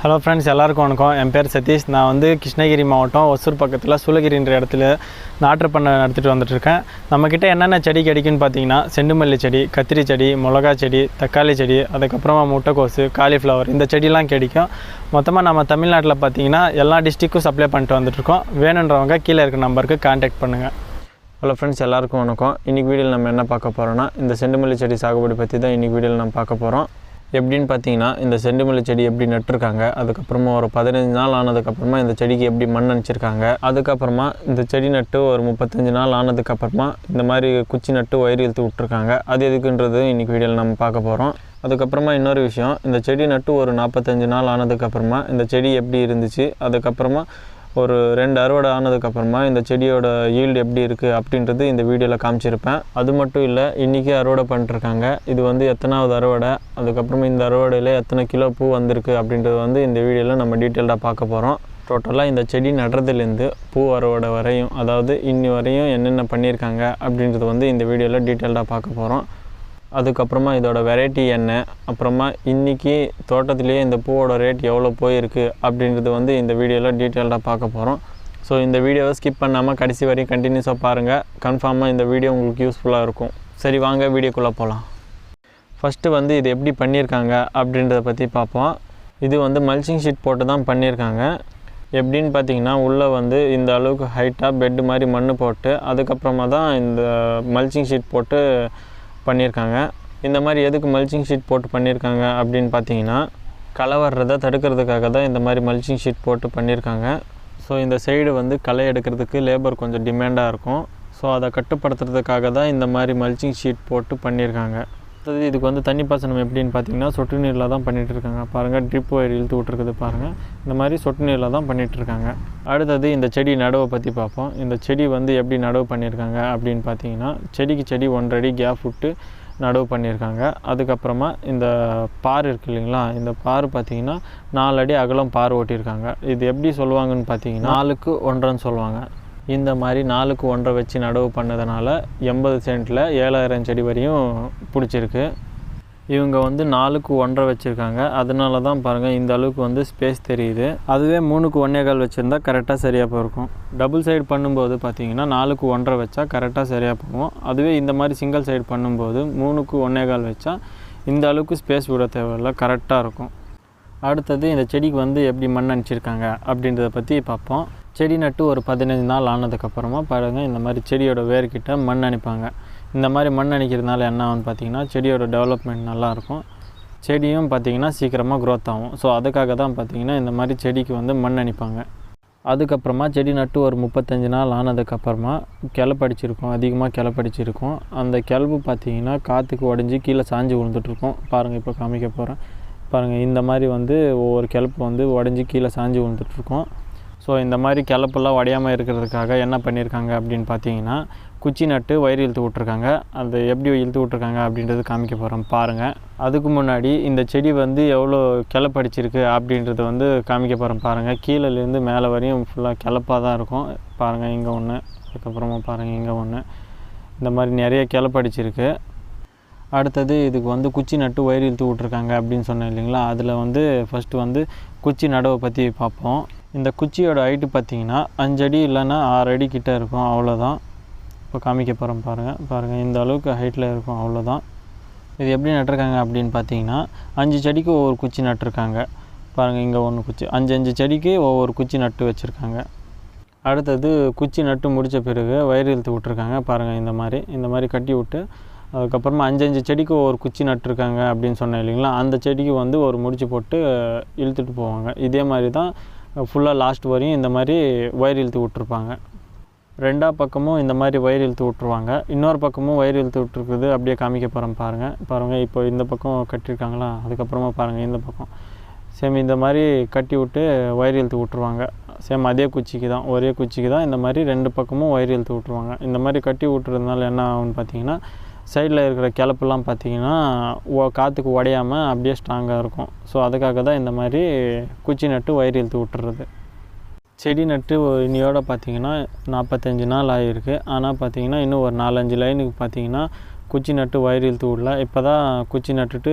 Hello friends எல்லாருக்கும் வணக்கம். என் பேர் சதீஷ். நான் வந்து கிருஷ்ணகிரி மாவட்டம் ஒசூர் பக்கத்தில் சூளகிரின்ற இடத்துல நாற்று பண்ண நடத்திட்டு வந்துட்டுருக்கேன். நம்மக்கிட்ட என்னென்ன செடி கிடைக்குன்னு பார்த்தீங்கன்னா செண்டுமல்லி செடி கத்திரி செடி மிளகா செடி தக்காளி செடி அதுக்கப்புறமா முட்டைக்கோசு காலிஃப்ளவர் இந்த செடிலாம் கிடைக்கும். மொத்தமாக நம்ம தமிழ்நாட்டில் பார்த்தீங்கன்னா எல்லா டிஸ்ட்ரிக்கும் சப்ளை பண்ணிட்டு வந்துட்டுருக்கோம். வேணுன்றவங்க கீழே இருக்க நம்பருக்கு கான்டாக்ட் பண்ணுங்கள் ஹலோ ஃப்ரெண்ட்ஸ் எல்லாருக்கும் வணக்கம். இன்றைக்கி வீடியோவில் நம்ம என்ன பார்க்க போகிறோன்னா இந்த செண்டுமல்லி செடி சாகுபடி பற்றி தான் இன்றைக்கி வீடியோவில் நம்ம பார்க்க போகிறோம் எப்படின்னு பார்த்தீங்கன்னா இந்த செண்டுமல்லி செடி எப்படி நட்டுருக்காங்க அதுக்கப்புறமா ஒரு பதினஞ்சு நாள் ஆனதுக்கப்புறமா இந்த செடிக்கு எப்படி மண் அணிச்சிருக்காங்க அதுக்கப்புறமா இந்த செடி நட்டு ஒரு முப்பத்தஞ்சு நாள் ஆனதுக்கப்புறமா இந்த மாதிரி குச்சி நட்டு வயிறு இழுத்து விட்ருக்காங்க அது எதுக்குன்றது இன்றைக்கி வீடியோவில் நம்ம பார்க்க போகிறோம் அதுக்கப்புறமா இன்னொரு விஷயம் இந்த செடி நட்டு ஒரு நாற்பத்தஞ்சு நாள் ஆனதுக்கப்புறமா இந்த செடி எப்படி இருந்துச்சு அதுக்கப்புறமா ஒரு ரெண்டு அறுவடை ஆனதுக்கப்புறமா இந்த செடியோட ஈல்டு எப்படி இருக்குது அப்படின்றது இந்த வீடியோவில் காமிச்சிருப்பேன். அது மட்டும் இல்லை இன்றைக்கி அறுவடை பண்ணிட்டுருக்காங்க. இது வந்து எத்தனாவது அறுவடை அதுக்கப்புறமா இந்த அறுவடையில் எத்தனை கிலோ பூ வந்திருக்கு அப்படின்றது வந்து இந்த வீடியோவில் நம்ம டீட்டெயில்டாக பார்க்க போகிறோம் டோட்டலாக இந்த செடி நடுறதுலேருந்து பூ அறுவடை வரையும் அதாவது இன்னி வரையும் என்னென்ன பண்ணியிருக்காங்க அப்படின்றது வந்து இந்த வீடியோவில் டீட்டெயில்டாக பார்க்க போகிறோம் அதுக்கப்புறமா இதோட வெரைட்டி என்ன? அப்புறமா இன்றைக்கி தோட்டத்திலேயே இந்த பூவோட ரேட் எவ்வளோ போயிருக்கு அப்படின்றது வந்து இந்த வீடியோவில் டீட்டெயில்டாக பார்க்க போகிறோம் ஸோ இந்த வீடியோவை ஸ்கிப் பண்ணாமல் கடைசி வரையும் கண்டினியூஸாக பாருங்கள் கன்ஃபார்மாக இந்த வீடியோ உங்களுக்கு யூஸ்ஃபுல்லாக இருக்கும். சரி வாங்க வீடியோக்குள்ளே போகலாம் ஃபஸ்ட்டு வந்து இது எப்படி பண்ணியிருக்காங்க அப்படின்றத பற்றி பார்ப்போம். இது வந்து மல்ச்சிங் ஷீட் போட்டு தான் பண்ணியிருக்காங்க எப்படின்னு பார்த்தீங்கன்னா உள்ளே வந்து இந்த அளவுக்கு ஹைட்டாக பெட்டு மாதிரி மண் போட்டு அதுக்கப்புறமா தான் இந்த மல்ச்சிங் ஷீட் போட்டு பண்ணியிருக்காங்க. இந்த மாதிரி எதுக்கு மல்ச்சிங் ஷீட் போட்டு பண்ணியிருக்காங்க அப்படின்னு பார்த்தீங்கன்னா களை வர்றதை தடுக்கிறதுக்காக தான் இந்த மாதிரி மல்ச்சிங் ஷீட் போட்டு பண்ணியிருக்காங்க. ஸோ இந்த சைடு வந்து களை எடுக்கிறதுக்கு லேபர் கொஞ்சம் டிமாண்டாக இருக்கும். ஸோ அதை கட்டுப்படுத்துறதுக்காக தான் இந்த மாதிரி மல்ச்சிங் ஷீட் போட்டு பண்ணியிருக்காங்க. அடுத்தது இதுக்கு வந்து தண்ணி பாசனம் எப்படின்னு பார்த்தீங்கன்னா சொட்டு நீரில் தான் பண்ணிகிட்டு இருக்காங்க. பாருங்கள் ட்ரிப் ஒயர் இழுத்து விட்ருக்குது பாருங்கள் இந்த மாதிரி சொட்டு நீரில் தான் பண்ணிகிட்டு இருக்காங்க. அடுத்தது இந்த செடி நடவை பற்றி பார்ப்போம். இந்த செடி வந்து எப்படி நடவு பண்ணியிருக்காங்க அப்படின்னு பார்த்தீங்கன்னா செடிக்கு செடி ஒன்றரை கேப் விட்டு நடவு பண்ணியிருக்காங்க அதுக்கப்புறமா இந்த பார் இருக்கு இல்லைங்களா இந்த பார் பார்த்தீங்கன்னா நாலு அடி அகலம் பார் ஓட்டியிருக்காங்க. இது எப்படி சொல்லுவாங்கன்னு பார்த்தீங்கன்னா நாலுக்கு ஒன்றரைன்னு சொல்லுவாங்க. இந்த மாதிரி நாலுக்கு ஒன்றரை வச்சு நடவு பண்ணதுனால எண்பது சென்ட்டில் ஏழாயிரம் செடி வரையும் பிடிச்சிருக்கு. இவங்க வந்து நாலுக்கு ஒன்றரை வச்சுருக்காங்க. அதனால தான் பாருங்கள் இந்த அளவுக்கு வந்து ஸ்பேஸ் தெரியுது. அதுவே மூணுக்கு ஒன்றே கால் வச்சுருந்தா கரெக்டாக சரியாக போயிருக்கும். டபுள் சைடு பண்ணும்போது பார்த்திங்கன்னா நாலுக்கு ஒன்றரை வச்சா கரெக்டாக சரியாக போகும். அதுவே இந்த மாதிரி சிங்கிள் சைடு பண்ணும்போது மூணுக்கு ஒன்றே கால் வச்சா இந்த அளவுக்கு ஸ்பேஸ் விட தேவையில்ல கரெக்டாக இருக்கும். அடுத்தது இந்த செடிக்கு வந்து எப்படி மண் அனுப்பிச்சிருக்காங்க அப்படின்றத பற்றி பார்ப்போம். செடி நட்டு ஒரு பதினஞ்சு நாள் ஆனதுக்கப்புறமா பாருங்கள் இந்த மாதிரி செடியோட வேர்கிட்ட மண் அனுப்பாங்க இந்த மாதிரி மண் அணிக்கிறதுனால என்ன ஆகும்னு பார்த்தீங்கன்னா செடியோட டெவலப்மெண்ட் நல்லாயிருக்கும் செடியும் பார்த்திங்கன்னா சீக்கிரமாக க்ரோத் ஆகும். ஸோ அதுக்காக தான் பார்த்திங்கன்னா இந்த மாதிரி செடிக்கு வந்து மண் அணிப்பாங்க. அதுக்கப்புறமா செடி நட்டு ஒரு முப்பத்தஞ்சு நாள் ஆனதுக்கப்புறமா கிளப்படிச்சிருக்கும் அதிகமாக கிளப்படிச்சிருக்கும் அந்த கிளப்பு பார்த்திங்கன்னா காற்றுக்கு உடஞ்சி கீழே சாஞ்சு விழுந்துட்டுருக்கும். பாருங்கள் இப்போ காமிக்க போகிறேன் பாருங்கள் இந்த மாதிரி வந்து ஒவ்வொரு கிளப்பு வந்து உடஞ்சி கீழே சாஞ்சு விழுந்துட்டுருக்கும். ஸோ இந்த மாதிரி கிளப்பெல்லாம் உடையாமல் இருக்கிறதுக்காக என்ன பண்ணியிருக்காங்க அப்படின்னு பார்த்தீங்கன்னா குச்சி நட்டு வயிறு இழுத்து விட்ருக்காங்க அது எப்படி இழுத்து விட்ருக்காங்க அப்படின்றது காமிக்க போகிறோம் பாருங்கள் அதுக்கு முன்னாடி இந்த செடி வந்து எவ்வளோ கிளப்படிச்சிருக்கு அப்படின்றத வந்து காமிக்க போகிறோம் பாருங்கள் கீழேலேருந்து மேலே வரையும் ஃபுல்லாக கிளப்பாக தான் இருக்கும். பாருங்கள் இங்கே ஒன்று அதுக்கப்புறமா பாருங்கள் இங்கே ஒன்று இந்த மாதிரி நிறைய கிளப்படிச்சிருக்கு. அடுத்தது இதுக்கு வந்து குச்சி நட்டு வயிறு இழுத்து விட்ருக்காங்க அப்படின்னு சொன்னேன் இல்லைங்களா? அதில் வந்து ஃபஸ்ட்டு வந்து குச்சி நடவை பற்றி பார்ப்போம். இந்த குச்சியோட ஹைட்டு பார்த்தீங்கன்னா அஞ்சடி இல்லைன்னா ஆறு அடி கிட்டே இருக்கும் அவ்வளோதான் இப்போ காமிக்க போகிறோம் பாருங்கள் பாருங்கள் இந்த அளவுக்கு ஹைட்டில் இருக்கும் அவ்வளோதான் இது எப்படி நட்டிருக்காங்க அப்படின்னு பார்த்தீங்கன்னா அஞ்சு செடிக்கு ஒவ்வொரு குச்சி நட்டிருக்காங்க. பாருங்கள் இங்கே ஒன்று குச்சி அஞ்சு அஞ்சு செடிக்கு ஒவ்வொரு குச்சி நட்டு வச்சுருக்காங்க. அடுத்தது குச்சி நட்டு முடித்த பிறகு வயிறு இழுத்து விட்ருக்காங்க பாருங்கள் இந்த மாதிரி இந்த மாதிரி கட்டி விட்டு அதுக்கப்புறமா அஞ்சஞ்சு செடிக்கு ஒவ்வொரு குச்சி நட்டுருக்காங்க அப்படின்னு சொன்னேன் இல்லைங்களா? அந்த செடிக்கு வந்து ஒரு முடிச்சு போட்டு இழுத்துட்டு போவாங்க. இதே மாதிரி தான் ஃபுல்லாக லாஸ்ட் வரையும் இந்த மாதிரி ஒயர் இழுத்து விட்ருப்பாங்க ரெண்டா பக்கமும் இந்த மாதிரி வயிறு இழுத்து விட்ருவாங்க இன்னொரு பக்கமும் வயிறு இழுத்து விட்ருக்குது அப்படியே காமிக்க போகிறோம் பாருங்கள் பாருங்கள் இப்போ இந்த பக்கம் கட்டியிருக்காங்களா? அதுக்கப்புறமா பாருங்கள் இந்த பக்கம். சேம் இந்த மாதிரி கட்டி விட்டு வயிறு இழுத்து விட்ருவாங்க சேம் அதே குச்சிக்கு தான் ஒரே குச்சிக்கு தான் இந்த மாதிரி ரெண்டு பக்கமும் வயிறு இழுத்து விட்ருவாங்க இந்த மாதிரி கட்டி விட்டுறதுனால என்ன ஆகும்னு பார்த்தீங்கன்னா சைடில் இருக்கிற கிளப்புலாம் பார்த்திங்கன்னா காற்றுக்கு உடையாமல் அப்படியே ஸ்ட்ராங்காக இருக்கும். ஸோ அதுக்காக தான் இந்த மாதிரி குச்சி நட்டு வயிறு இழுத்து விட்டுறது. செடி நட்டு ஒரு இனியோட பார்த்தீங்கன்னா நாற்பத்தஞ்சு நாள் ஆகிருக்கு ஆனால் பார்த்திங்கன்னா இன்னும் ஒரு நாலஞ்சு லைனுக்கு பார்த்தீங்கன்னா குச்சி நட்டு வயிறு இழுத்து விடல. இப்போ தான் குச்சி நட்டுட்டு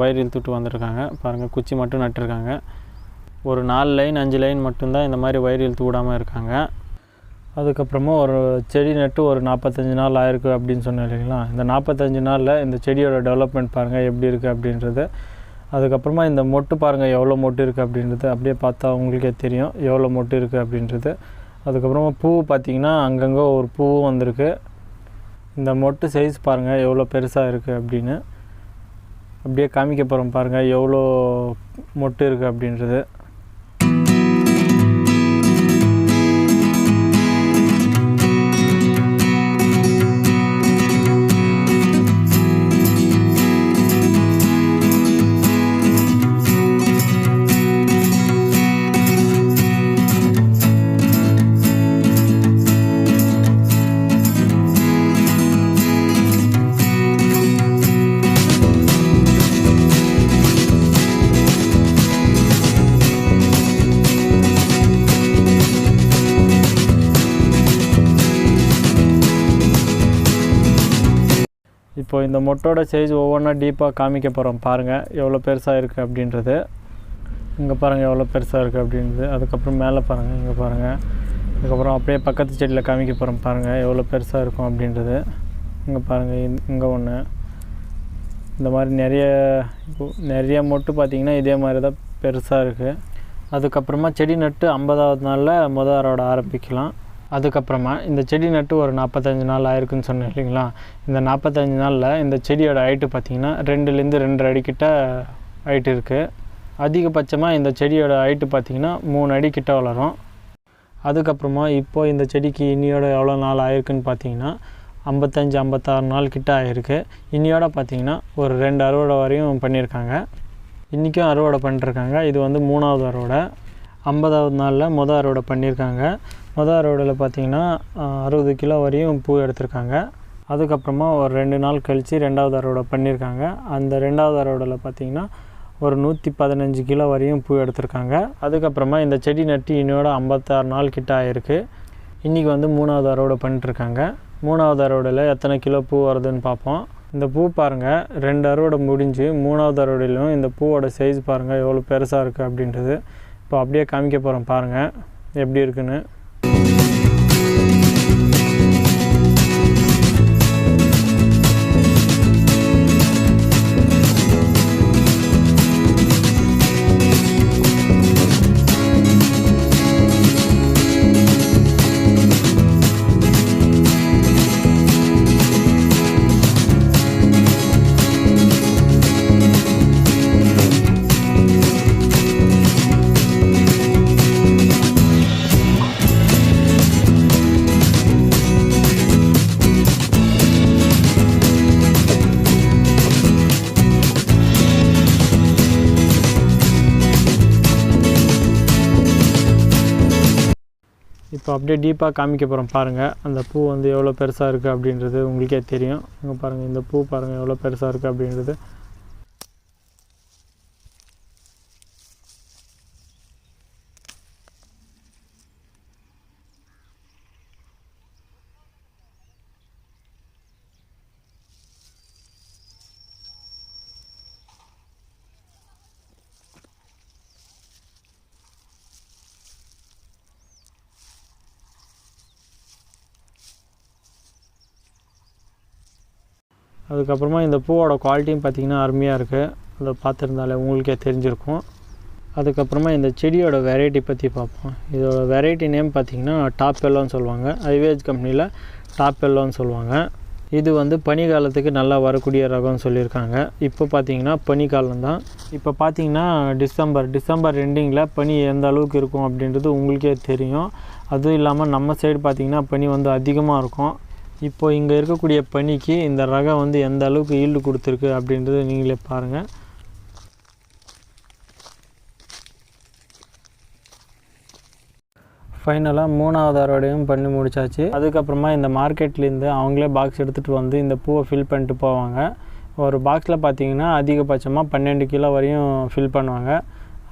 வயிறு இழுத்துட்டு வந்திருக்காங்க. பாருங்கள் குச்சி மட்டும் நட்டுருக்காங்க. ஒரு நாலு லைன் அஞ்சு லைன் மட்டும்தான் இந்த மாதிரி வயிறு இழுத்து விடாமல் இருக்காங்க. அதுக்கப்புறமா ஒரு செடி நட்டு ஒரு நாற்பத்தஞ்சு நாள் ஆயிருக்கு அப்படின்னு சொன்னேன் இல்லைங்களா? இந்த நாற்பத்தஞ்சு நாளில் இந்த செடியோட டெவலப்மெண்ட் பாருங்கள் எப்படி இருக்குது அப்படின்றது. அதுக்கப்புறமா இந்த மொட்டு பாருங்கள் எவ்வளோ மொட்டு இருக்குது அப்படின்றது அப்படியே பார்த்தா உங்களுக்கே தெரியும் எவ்வளோ மொட்டு இருக்குது அப்படின்றது. அதுக்கப்புறமா பூ பார்த்திங்கன்னா அங்கங்கே ஒரு பூவும் வந்திருக்கு. இந்த மொட்டு சைஸ் பாருங்கள் எவ்வளோ பெருசாக இருக்குது அப்படின்னு. அப்படியே காமிக்க போகிறோம் பாருங்கள் எவ்வளோ மொட்டு இருக்குது அப்படின்றது. இப்போ இந்த மொட்டோட சைஸ் ஒவ்வொன்றா டீப்பாக காமிக்க போகிறோம் பாருங்கள் எவ்வளோ பெருசாக இருக்குது அப்படின்றது. இங்கே பாருங்கள் எவ்வளோ பெருசாக இருக்குது அப்படின்றது. அதுக்கப்புறம் மேலே பாருங்கள் இங்கே பாருங்கள் அதுக்கப்புறம் அப்படியே பக்கத்து செடியில் காமிக்க போகிறோம் பாருங்கள் எவ்வளோ பெருசாக இருக்கும் அப்படின்றது. இங்கே பாருங்கள் இங்கே ஒன்று இந்த மாதிரி நிறைய இப்போ நிறைய மொட்டு பார்த்திங்கன்னா இதே மாதிரி தான் பெருசாக இருக்குது அதுக்கப்புறமா செடி நட்டு ஐம்பதாவது நாளில் முத அரோட ஆரம்பிக்கலாம். அதுக்கப்புறமா இந்த செடி நட்டு ஒரு நாற்பத்தஞ்சு நாள் ஆயிருக்குன்னு சொன்னேன் இல்லைங்களா? இந்த நாற்பத்தஞ்சு நாளில் இந்த செடியோட ஹைட்டு பார்த்திங்கன்னா ரெண்டுலேருந்து ரெண்டரை அடிக்கிட்ட ஹைட் இருக்குது அதிகபட்சமாக இந்த செடியோட ஹைட்டு பார்த்திங்கன்னா மூணு அடி கிட்ட வளரும். அதுக்கப்புறமா இப்போது இந்த செடிக்கு இன்னியோட எவ்வளோ நாள் ஆயிருக்குன்னு பார்த்தீங்கன்னா ஐம்பத்தஞ்சு ஐம்பத்தாறு நாள் கிட்ட ஆயிருக்கு. இன்னியோட பார்த்தீங்கன்னா ஒரு ரெண்டு அறுவடை வரையும் பண்ணியிருக்காங்க. இன்றைக்கும் அறுவடை பண்ணிருக்காங்க. இது வந்து மூணாவது அறுவடை. ஐம்பதாவது நாளில் மொதல் அறுவடை பண்ணியிருக்காங்க. மொதல் அறுவடையில் பார்த்தீங்கன்னா அறுபது கிலோ வரையும் பூ எடுத்திருக்காங்க. அதுக்கப்புறமா ஒரு ரெண்டு நாள் கழித்து ரெண்டாவது அறுவடை பண்ணியிருக்காங்க அந்த ரெண்டாவது அறுவடையில் பார்த்தீங்கன்னா ஒரு நூற்றி பதினஞ்சு கிலோ வரையும் பூ எடுத்திருக்காங்க. அதுக்கப்புறமா இந்த செடி நட்டு இன்னோட ஐம்பத்தாறு நாள் கிட்ட ஆயிருக்கு. இன்றைக்கி வந்து மூணாவது அறுவடை பண்ணிட்டுருக்காங்க. மூணாவது அறுவடையில் எத்தனை கிலோ பூ வருதுன்னு பார்ப்போம் இந்த பூ பாருங்கள் ரெண்டு அறுவடை முடிஞ்சு மூணாவது அறுவடையிலும் இந்த பூவோட சைஸ் பாருங்கள் எவ்வளோ பெருசாக இருக்குது அப்படின்றது. இப்போ அப்படியே காமிக்க போகிறோம் பாருங்கள் எப்படி இருக்குன்னு. இப்போ அப்படியே டீப்பாக காமிக்க போகிறோம் பாருங்கள் அந்த பூ வந்து எவ்வளோ பெருசாக இருக்குது அப்படின்றது உங்களுக்கே தெரியும். இங்கே பாருங்கள் இந்த பூ பாருங்கள் எவ்வளோ பெருசாக இருக்குது அப்படின்றது. அதுக்கப்புறமா இந்த பூவோட குவாலிட்டியும் பார்த்திங்கன்னா அருமையாக இருக்குது அதை பார்த்துருந்தாலே உங்களுக்கே தெரிஞ்சிருக்கும். அதுக்கப்புறமா இந்த செடியோட வெரைட்டி பற்றி பார்ப்போம். இதோட வெரைட்டி நேம் பார்த்திங்கன்னா டாப் எல்லோன்னு சொல்லுவாங்க. ஐவேஜ் கம்பெனியில் டாப் எல்லோன்னு சொல்லுவாங்க. இது வந்து பனிக்காலத்துக்கு நல்லா வரக்கூடிய ரகம்னு சொல்லியிருக்காங்க. இப்போ பார்த்தீங்கன்னா பனிக்காலம் தான். இப்போ பார்த்தீங்கன்னா டிசம்பர் டிசம்பர் எண்டிங்கில் பனி எந்த அளவுக்கு இருக்கும் அப்படின்றது உங்களுக்கே தெரியும். அதுவும் இல்லாமல் நம்ம சைடு பார்த்திங்கன்னா பனி வந்து அதிகமாக இருக்கும். இப்போ இங்கே இருக்கக்கூடிய பனிக்கு இந்த ரகம் வந்து எந்த அளவுக்கு ஈல்டு கொடுத்துருக்கு அப்படின்றத நீங்களே பாருங்கள் ஃபைனலாக மூணாவது அறுவடையும் பண்ணி முடிச்சாச்சு. அதுக்கப்புறமா இந்த மார்க்கெட்லேருந்து அவங்களே பாக்ஸ் எடுத்துகிட்டு வந்து இந்த பூவை ஃபில் பண்ணிட்டு போவாங்க. ஒரு பாக்ஸில் பார்த்தீங்கன்னா அதிகபட்சமாக பன்னெண்டு கிலோ வரையும் ஃபில் பண்ணுவாங்க.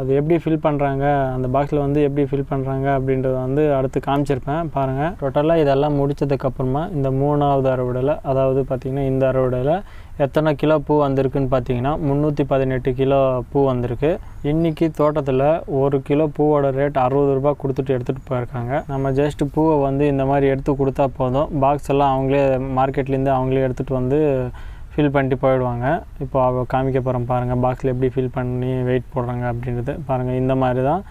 அது எப்படி ஃபில் பண்ணுறாங்க அந்த பாக்ஸில் வந்து எப்படி ஃபில் பண்ணுறாங்க அப்படின்றத வந்து அடுத்து காமிச்சிருப்பேன் பாருங்கள் டோட்டலாக இதெல்லாம் முடிச்சதுக்கப்புறமா இந்த மூணாவது அறுவடையில் அதாவது பார்த்திங்கன்னா இந்த அறுவடையில் எத்தனை கிலோ பூ வந்திருக்குன்னு பார்த்தீங்கன்னா முந்நூற்றி பதினெட்டு கிலோ பூ வந்திருக்கு. இன்றைக்கி தோட்டத்தில் ஒரு கிலோ பூவோட ரேட் அறுபது ரூபாய் கொடுத்துட்டு எடுத்துகிட்டு போயிருக்காங்க. நம்ம ஜஸ்ட் பூவை வந்து இந்த மாதிரி எடுத்து கொடுத்தா போதும். பாக்ஸ் எல்லாம் அவங்களே மார்க்கெட்லேருந்து அவங்களே எடுத்துகிட்டு வந்து ஃபில் பண்ணிட்டு போயிடுவாங்க. இப்போ அவள் காமிக்க போகிறோம் பாருங்கள் பாக்ஸில் எப்படி ஃபில் பண்ணி வெயிட் போடுறாங்க அப்படின்றது. பாருங்கள் இந்த மாதிரி தான்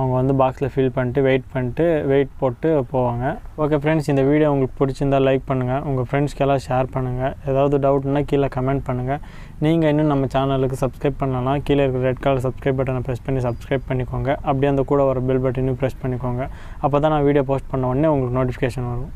அவங்க வந்து பாக்ஸில் ஃபில் பண்ணிட்டு வெயிட் பண்ணிட்டு வெயிட் போட்டு போவாங்க. ஓகே ஃப்ரெண்ட்ஸ் இந்த வீடியோ உங்களுக்கு பிடிச்சிருந்தா லைக் பண்ணுங்கள் உங்கள் ஃப்ரெண்ட்ஸ்க்கெல்லாம் ஷேர் பண்ணுங்கள் ஏதாவது டவுட்னா கீழே கமெண்ட் பண்ணுங்கள் நீங்கள் இன்னும் நம்ம சேனலுக்கு சப்ஸ்கிரைப் பண்ணலாம் கீழே இருக்கிற ரெட் கலர் சப்ஸ்கிரைப் பட்டனை ப்ரெஸ் பண்ணி சப்ஸ்கிரைப் பண்ணிக்கோங்க. அப்படியே அந்த கூட வர பெல் பட்டனையும் ப்ரெஸ் பண்ணிக்கோங்க. அப்போ தான் நான் வீடியோ போஸ்ட் பண்ண உடனே உங்களுக்கு நோட்டிஃபிகேஷன் வரும்.